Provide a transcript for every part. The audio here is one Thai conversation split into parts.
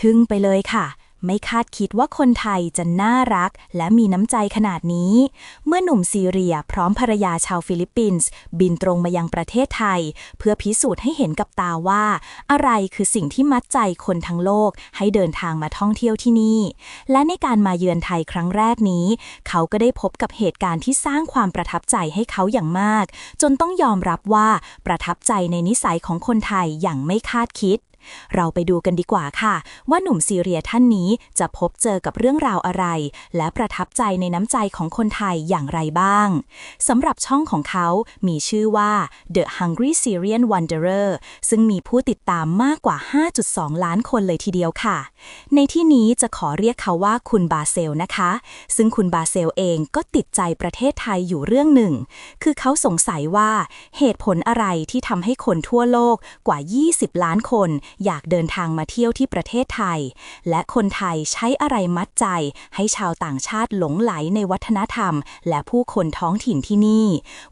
ทึ่งไปเลยค่ะ ไม่คาดคิดว่าคนไทยจะน่ารักและมีน้ำใจขนาดนี้ เมื่อหนุ่มซีเรียพร้อมภรรยาชาวฟิลิปปินส์บินตรงมายังประเทศไทย เพื่อพิสูจน์ให้เห็นกับตาว่า อะไรคือสิ่งที่มัดใจคนทั้งโลกให้เดินทางมาท่องเที่ยวที่นี่ และในการมาเยือนไทยครั้งแรกนี้ เขาก็ได้พบกับเหตุการณ์ที่สร้างความประทับใจให้เขาอย่างมาก จนต้องยอมรับว่าประทับใจในนิสัยของคนไทยอย่างไม่คาดคิด เราไปดูกันดีกว่าค่ะ ว่าหนุ่มซีเรียท่านนี้จะพบเจอกับเรื่องราวอะไร และประทับใจในน้ำใจของคนไทยอย่างไรบ้างสำหรับช่องของเขามีชื่อว่า The Hungry Syrian Wanderer ซึ่งมีผู้ติดตามมากกว่า 5.2 ล้านคนเลยทีเดียวค่ะ ในที่นี้จะขอเรียกเขาว่าคุณบาเซลนะคะ ซึ่งคุณบาเซลเองก็ติดใจประเทศไทยอยู่เรื่องหนึ่ง คือเขาสงสัยว่าเหตุผลอะไรที่ทำให้คนทั่วโลกกว่า 20 ล้านคนอยากเดินทางมาเที่ยวที่ประเทศไทย และคนไทยใช้อะไรมัดใจ ให้ชาวต่างชาติหลงไหลในวัฒนธรรม และผู้คนท้องถิ่นที่นี่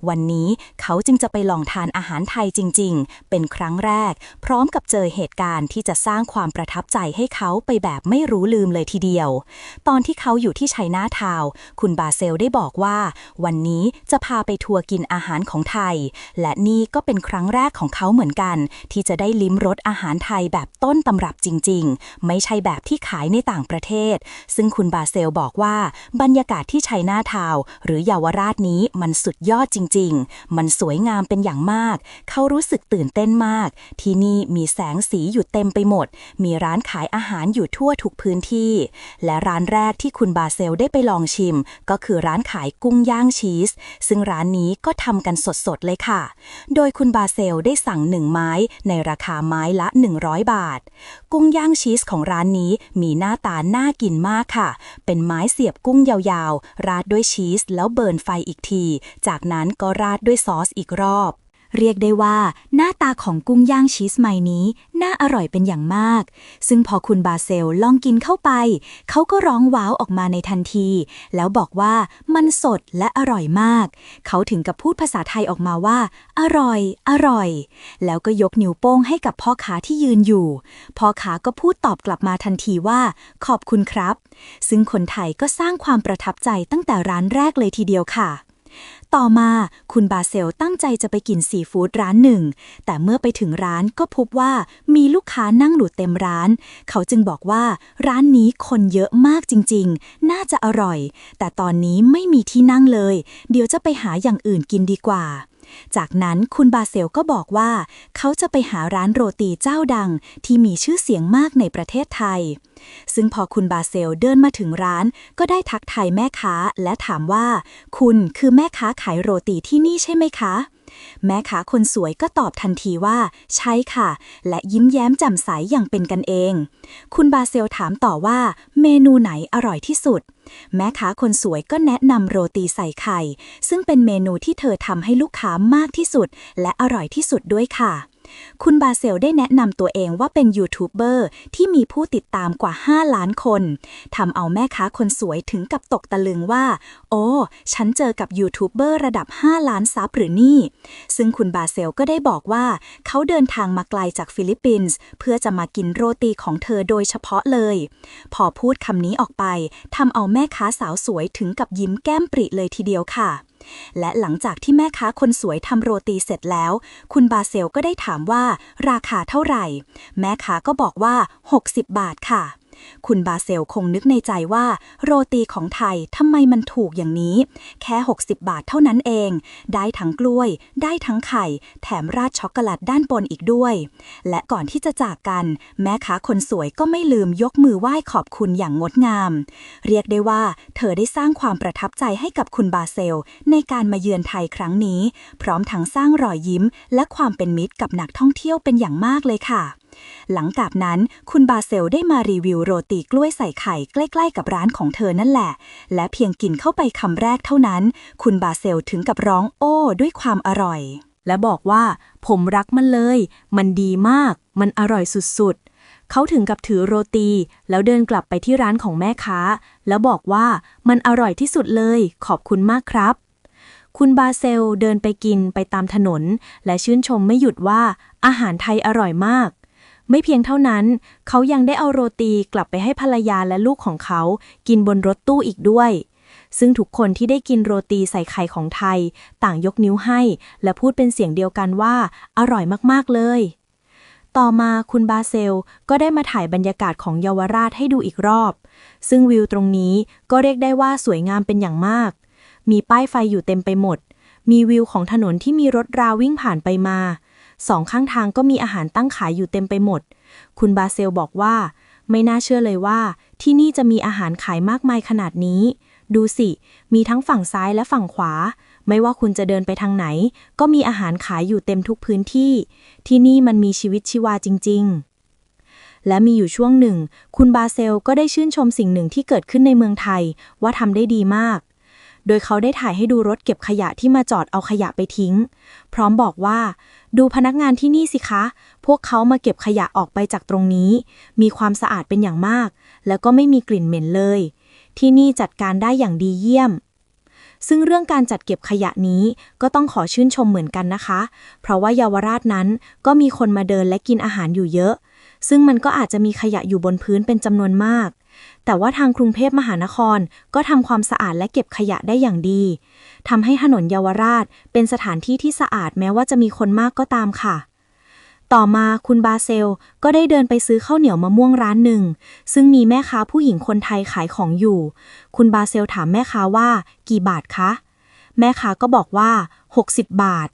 วันนี้เขาจึงจะไปลองทานอาหารไทยจริง ๆ เป็นครั้งแรก พร้อมกับเจอเหตุการณ์ที่จะสร้างความประทับใจให้เขาไปแบบไม่รู้ลืมเลยทีเดียว ตอนที่เขาอยู่ที่ชัยนาทาว คุณบาเซลได้บอกว่า วันนี้จะพาไปทัวร์กินอาหารของไทย และนี่ก็เป็นครั้งแรกของเขาเหมือนกัน ที่จะได้ลิ้มรสอาหารไทยแบบต้นตำรับจริง ๆ ไม่ใช่แบบที่ขายในต่างประเทศ ซึ่งคุณบาเซลบอกว่า บรรยากาศที่ชัยนาทาว หรือเยาวราชนี้มันสุดยอดจริง ๆ มันสวยงามเป็นอย่างมาก เขารู้สึกตื่นเต้นมาก ที่นี่มีแสงสีอยู่เต็มไปหมด มีร้านขายอาหารอยู่ทั่วทุกพื้นที่ และร้านแรกที่คุณบาเซลได้ไปลองชิม ก็คือร้านขายกุ้งย่างชีส ซึ่งร้านนี้ก็ทำกันสดๆเลยค่ะ โดยคุณบาเซลได้สั่งหนึ่งไม้ในราคาไม้ละ100 บาท กุ้งย่างชีสของร้านนี้มีหน้าตาน่ากินมากค่ะ เป็นไม้เสียบกุ้งยาวๆ ราดด้วยชีสแล้วเบิร์นไฟอีกที จากนั้นก็ราดด้วยซอสอีกรอบ เรียกได้ว่าหน้าตาของกุ้งย่างชีสใหม่นี้ น่าอร่อยเป็นอย่างมาก ซึ่งพอคุณบาเซลลองกินเข้าไป เขาก็ร้องว้าวออกมาในทันที แล้วบอกว่ามันสดและอร่อยมาก เขาถึงกับพูดภาษาไทยออกมาว่า อร่อย อร่อย แล้วก็ยกนิ้วโป้งให้กับพ่อค้าที่ยืนอยู่ พ่อค้าก็พูดตอบกลับมาทันทีว่า ขอบคุณครับ ซึ่งคนไทยก็สร้างความประทับใจตั้งแต่ร้านแรกเลยทีเดียวค่ะ ต่อมาคุณบาเซลตั้งใจจะไปกินซีฟู้ดร้านหนึ่ง แต่เมื่อไปถึงร้านก็พบว่ามีลูกค้านั่งหลุดเต็มร้าน เขาจึงบอกว่าร้านนี้คนเยอะมากจริงๆ น่าจะอร่อย แต่ตอนนี้ไม่มีที่นั่งเลย เดี๋ยวจะไปหาอย่างอื่นกินดีกว่า จากนั้นคุณบาเซลก็บอกว่า เขาจะไปหาร้านโรตีเจ้าดังที่มีชื่อเสียงมากในประเทศไทย ซึ่งพอคุณบาเซลเดินมาถึงร้าน ก็ได้ทักทายแม่ค้าและถามว่า คุณคือแม่ค้าขายโรตีที่นี่ใช่ไหมคะ แม่ค้าคนสวยก็ตอบทันทีว่า ใช่ค่ะ และยิ้มแย้มแจ่มใสอย่างเป็นกันเอง คุณบาเซลถามต่อว่า เมนูไหนอร่อยที่สุด แม่ค้าคนสวยก็แนะนำโรตีใส่ไข่ ซึ่งเป็นเมนูที่เธอทำให้ลูกค้ามากที่สุด และอร่อยที่สุดด้วยค่ะ คุณบาเซลได้แนะนำตัวเองว่าเป็นยูทูบเบอร์ที่มีผู้ติดตามกว่า 5 ล้านคนทำเอาแม่ค้าคนสวยถึงกับตกตะลึงว่า โอ้ ฉันเจอกับยูทูบเบอร์ระดับ 5 ล้านซับหรือนี่ ซึ่งคุณบาเซลก็ได้บอกว่า เขาเดินทางมาไกลจากฟิลิปปินส์เพื่อจะมากินโรตีของเธอโดยเฉพาะเลย พอพูดคำนี้ออกไปทำเอาแม่ค้าสาวสวยถึงกับยิ้มแก้มปริเลยทีเดียวค่ะและหลังจากที่แม่ค้าคนสวยทำโรตีเสร็จแล้ว คุณบาเซลก็ได้ถามว่าราคาเท่าไหร่ แม่ค้าก็บอกว่า 60 บาทค่ะ คุณบาเซลคงนึกในใจว่า โรตีของไทยทำไมมันถูกอย่างนี้ แค่ 60 บาทเท่านั้นเอง ได้ทั้งกล้วย ได้ทั้งไข่ แถมราดช็อกโกแลตด้านบนอีกด้วย และก่อนที่จะจากกัน แม่ค้าคนสวยก็ไม่ลืมยกมือไหว้ขอบคุณอย่างงดงาม เรียกได้ว่า เธอได้สร้างความประทับใจให้กับคุณบาเซล ในการมาเยือนไทยครั้งนี้ พร้อมทั้งสร้างรอยยิ้ม และความเป็นมิตรกับนักท่องเที่ยวเป็นอย่างมากเลยค่ะ หลังจากนั้นคุณบาเซลได้มารีวิวโรตีกล้วยใส่ไข่ใกล้ ๆ กับร้านของเธอนั่นแหละ และเพียงกินเข้าไปคำแรกเท่านั้น คุณบาเซลถึงกับร้องโอ้ ด้วยความอร่อย และบอกว่า ผมรักมันเลย มันดีมาก มันอร่อยสุดๆเขาถึงกับถือโรตี แล้วเดินกลับไปที่ร้านของแม่ค้า แล้วบอกว่ามันอร่อยที่สุดเลย ขอบคุณมากครับ คุณบาเซลเดินไปกินไปตามถนน และชื่นชมไม่หยุดว่าอาหารไทยอร่อยมาก ไม่เพียงเท่านั้น เขายังได้เอาโรตีกลับไปให้ภรรยาและลูกของเขา กินบนรถตู้อีกด้วย ซึ่งทุกคนที่ได้กินโรตีใส่ไข่ของไทย ต่างยกนิ้วให้ และพูดเป็นเสียงเดียวกันว่า อร่อยมาก ๆ เลย ต่อมาคุณบาเซลก็ได้มาถ่ายบรรยากาศของเยาวราชให้ดูอีกรอบ ซึ่งวิวตรงนี้ก็เรียกได้ว่าสวยงามเป็นอย่างมาก มีป้ายไฟอยู่เต็มไปหมด มีวิวของถนนที่มีรถราวิ่งผ่านไปมา สองข้างทางก็มีอาหารตั้งขายอยู่เต็มไปหมด คุณบาเซลบอกว่า ไม่น่าเชื่อเลยว่า ที่นี่จะมีอาหารขายมากมายขนาดนี้ ดูสิ มีทั้งฝั่งซ้ายและฝั่งขวา ไม่ว่าคุณจะเดินไปทางไหน ก็มีอาหารขายอยู่เต็มทุกพื้นที่ ที่นี่มันมีชีวิตชีวาจริง ๆและมีอยู่ช่วงหนึ่ง คุณบาเซลก็ได้ชื่นชมสิ่งหนึ่งที่เกิดขึ้นในเมืองไทย ว่าทำได้ดีมาก โดยเขาได้ถ่ายให้ดูรถเก็บขยะที่มาจอดเอาขยะไปทิ้ง พร้อมบอกว่า ดูพนักงานที่นี่สิคะ พวกเขามาเก็บขยะออกไปจากตรงนี้ มีความสะอาดเป็นอย่างมาก แล้วก็ไม่มีกลิ่นเหม็นเลย ที่นี่จัดการได้อย่างดีเยี่ยมซึ่งเรื่องการจัดเก็บขยะนี้ก็ต้องขอชื่นชมเหมือนกันนะคะ เพราะว่าเยาวราชนั้นก็มีคนมาเดินและกินอาหารอยู่เยอะ ซึ่งมันก็อาจจะมีขยะอยู่บนพื้นเป็นจำนวนมาก แต่ว่าทางกรุงเทพมหานครก็ทำความสะอาดและเก็บขยะได้อย่างดีทำให้ถนนเยาวราชเป็นสถานที่ที่สะอาดแม้ว่าจะมีคนมากก็ตามค่ะ ต่อมาคุณบาเซลก็ได้เดินไปซื้อข้าวเหนียวมะม่วงร้านหนึ่ง ซึ่งมีแม่ค้าผู้หญิงคนไทยขายของอยู่ คุณบาเซลถามแม่ค้าว่ากี่บาทคะ แม่ค้าก็บอกว่า 60 บาท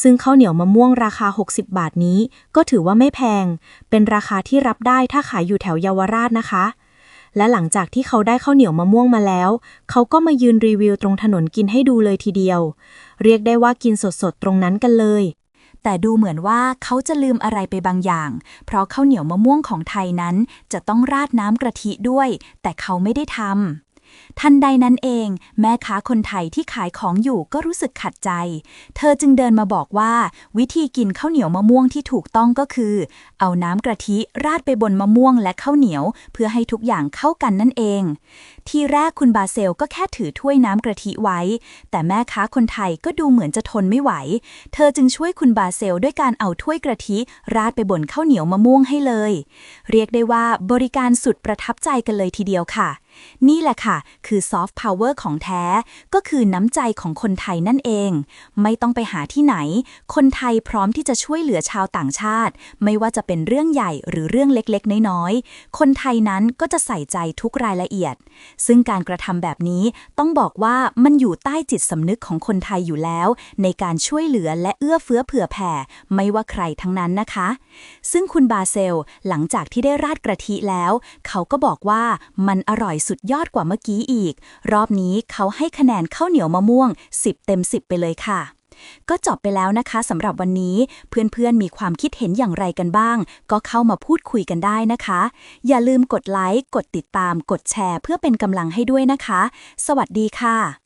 ซึ่งข้าวเหนียวมะม่วงราคา 60 บาทนี้ ก็ถือว่าไม่แพง เป็นราคาที่รับได้ถ้าขายอยู่แถวเยาวราชนะคะ และหลังจากที่เขาได้ข้าวเหนียวมะม่วงมาแล้ว เขาก็มายืนรีวิวตรงถนนกินให้ดูเลยทีเดียว เรียกได้ว่ากินสดๆตรงนั้นกันเลย แต่ดูเหมือนว่าเขาจะลืมอะไรไปบางอย่าง เพราะข้าวเหนียวมะม่วงของไทยนั้นจะต้องราดน้ำกะทิด้วย แต่เขาไม่ได้ทำ ทันใดนั้นเอง แม่ค้าคนไทยที่ขายของอยู่ก็รู้สึกขัดใจ เธอจึงเดินมาบอกว่า วิธีกินข้าวเหนียวมะม่วงที่ถูกต้องก็คือ เอาน้ำกะทิราดไปบนมะม่วงและข้าวเหนียว เพื่อให้ทุกอย่างเข้ากันนั่นเอง ทีแรกคุณบาเซลก็แค่ถือถ้วยน้ำกะทิไว้ แต่แม่ค้าคนไทยก็ดูเหมือนจะทนไม่ไหว เธอจึงช่วยคุณบาเซลด้วยการเอาถ้วยกะทิราดไปบนข้าวเหนียวมะม่วงให้เลย เรียกได้ว่าบริการสุดประทับใจกันเลยทีเดียวค่ะ นี่แหละค่ะ คือซอฟต์พาวเวอร์ของแท้ ก็คือน้ำใจของคนไทยนั่นเอง ไม่ต้องไปหาที่ไหน คนไทยพร้อมที่จะช่วยเหลือชาวต่างชาติ ไม่ว่าจะเป็นเรื่องใหญ่หรือเรื่องเล็กๆ น้อยๆ คนไทยนั้นก็จะใส่ใจทุกรายละเอียด ซึ่งการกระทำแบบนี้ต้องบอกว่ามันอยู่ใต้จิตสำนึกของคนไทยอยู่แล้ว ในการช่วยเหลือและเอื้อเฟื้อเผื่อแผ่ ไม่ว่าใครทั้งนั้นนะคะ ซึ่งคุณบาเซล หลังจากที่ได้ราดกระทิแล้ว เขาก็บอกว่ามันอร่อยสุดยอดกว่าเมื่อกี้อีก รอบนี้เขาให้คะแนนข้าวเหนียวมะม่วง 10 เต็ม 10 ไปเลยค่ะ ก็จบไปแล้วนะคะสำหรับวันนี้ เพื่อนๆมีความคิดเห็นอย่างไรกันบ้าง ก็เข้ามาพูดคุยกันได้นะคะ อย่าลืมกดไลค์ กดติดตาม กดแชร์ เพื่อเป็นกำลังให้ด้วยนะคะ สวัสดีค่ะ